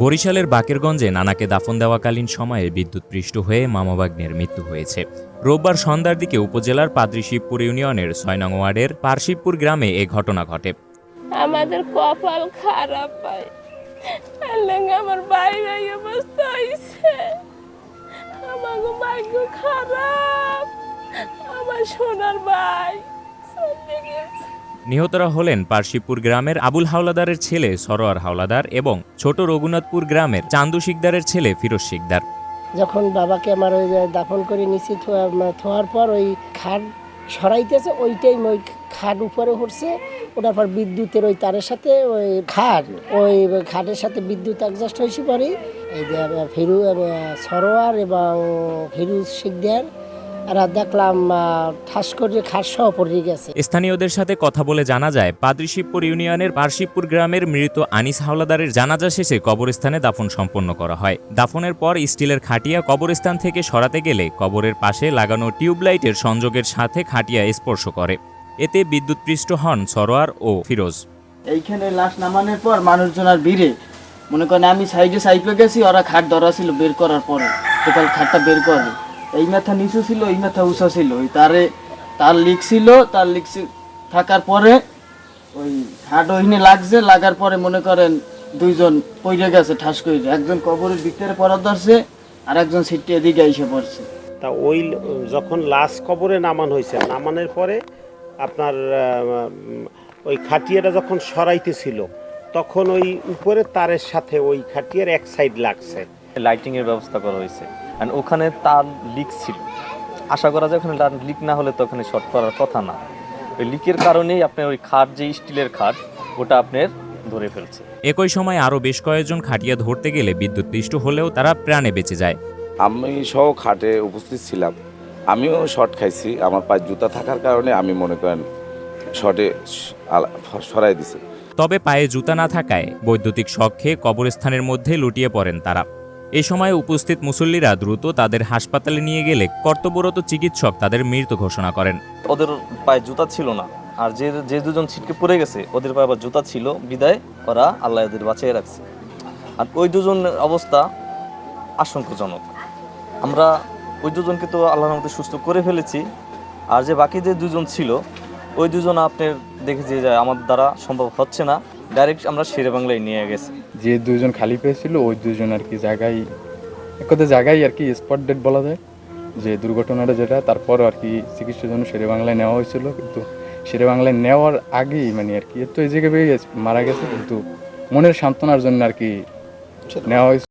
বরিশালের বাকেরগঞ্জে নানাকে দাফন দেওয়াকালীন সময়ে বিদ্যুৎপৃষ্ট হয়ে মামাবাগ্নের মৃত্যু হয়েছে। রোববার সন্ধ্যার দিকে উপজেলার পাদ্রিশিবপুর ইউনিয়নের ছয় নং ওয়ার্ডের পারশিবপুর গ্রামে এ ঘটনা ঘটে। আমাদের কপাল খারাপ লেগে আমার অবস্থা আমাকে ভাগ্য খারাপ। আমার সোনার ভাই গেছে। নিহতরা হলেন পারশিবপুর গ্রামের আবুল হাওলাদারের ছেলে সরোয়ার হাওলাদার এবং ছোট রঘুনাথপুর গ্রামের চান্দু শিকদারের ছেলে ফিরোজ শিকদার। যখন বাবাকে আমার ওই দাফন করে থোয়া- থোয়ার পর ওই খাট সরাইতেছে, ওইটাই ওই খাট উপরে উঠছে ওটার পর বিদ্যুতের ওই তারের সাথে ওই খাট, ওই খাটের সাথে বিদ্যুৎ অ্যাডজাস্ট হয়েছে পরে এই যে ফিরু সরোয়ার এবং ফিরুজ শিকদার এরা দেখলাম ঠাস করে খাট পড়ে গেছে। স্থানীয়দের সাথে কথা বলে জানা যায় পাদ্রিশিবপুর ইউনিয়নের পারশিবপুর গ্রামের মৃত আনিস হাওলাদারের জানাজা শেষে কবরস্থানে দাফন সম্পন্ন করা হয়। দাফনের পর স্টিলের খাটিয়া কবরস্থান থেকে সরাতে গেলে কবরের পাশে লাগানো টিউবলাইটের সংযোগের সাথে খাটিয়া স্পর্শ করে। এতে বিদ্যুৎপৃষ্ট হন সরোয়ার ও ফিরোজ। এইখানে লাশ নামানোর পর মানুষজন আর ভিড়ে। মনে করেন আমি সাইডে সাইকেল গেছি ওরা খাট ধরা ছিল বের করার পরে। টোটাল খাটটা বের করে। এই মাথা নিচু ছিল, এই মাথা উঁচা ছিল। ওই তারে, তার লিক ছিল, তার লিক থাকার পরে ওই খাট ওইখানে লাগছে, লাগার পরে মনে করেন দুইজন পইরে গেছে, ঠাস করে। একজন কবরের ভিতরে পড়া ধরছে, আর একজন সিটটি এদিকে এসে পড়ছে। তা ওই যখন লাশ কবরে নামান হয়েছে, নামানোর পরে আপনার ওই খাটিয়াটা যখন সরাইতেছিল, তখন ওই উপরে তারের সাথে ওই খাটিয়ার এক সাইড লাগছে। লাইটিং এর ব্যবস্থা করা হয়েছে। আর ওখানে তার লিক ছিল। আশা করা যায় ওখানে তার লিক না হলে তো ওখানে শর্ট করার কথা না। ওই লিকের কারণেই আপনার ওই খাট যে স্টিলের খাট ওটা আপনার ধরে ফেলছে। একই সময় আরও বেশ কয়েকজন খাটিয়া ধরতে গেলে বিদ্যুৎপৃষ্ট হলেও তারা প্রাণে বেঁচে যায়। আমি সহ খাটে উপস্থিত ছিলাম। আমিও শর্ট খাইছি। আমার পায়ে জুতা থাকার কারণে আমি মনে করেন শর্টে সরাই দিছি। তবে পায়ে জুতা না থাকায় বৈদ্যুতিক শখ খেয়ে কবরস্থানের মধ্যে লুটিয়ে পড়েন তারা। এ সময় উপস্থিত মুসল্লিরা দ্রুত তাদের হাসপাতালে নিয়ে গেলে কর্তব্যরত চিকিৎসক তাদের মৃত ঘোষণা করেন। ওদের পায়ে জুতা ছিল না। আর যে যে দুজন ছিটকে পড়ে গেছে, ওদের পায়ে আবার জুতা ছিল। বিদায় ওরা আল্লাহ ওদের বাঁচিয়ে রাখছে। আর ওই দুজনের অবস্থা আশঙ্কাজনক। আমরা ওই দুজনকে তো আল্লাহর মধ্যে সুস্থ করে ফেলেছি। আর যে বাকি যে দুজন ছিল, ওই দুজন আপনার দেখেছি যে আমার দ্বারা সম্ভব হচ্ছে না। ডাইরেক্ট আমরা শেরে বাংলায় নিয়ে গেছি। যে দুজন খালি পেয়েছিল ওই দুজন আর কি জায়গায় এক কথা জায়গায় আর কি স্পট ডেট বলা যায়। যে দুর্ঘটনাটা যেটা তারপর আর কি চিকিৎসার জন্য শেরে বাংলায় নেওয়া হয়েছিল কিন্তু শেরে বাংলায় নেওয়ার আগেই মানে আর কি এর তো এই জায়গায় গেছে মারা গেছে কিন্তু মনের সান্ত্বনার জন্য আর কি নেওয়া হয়েছিল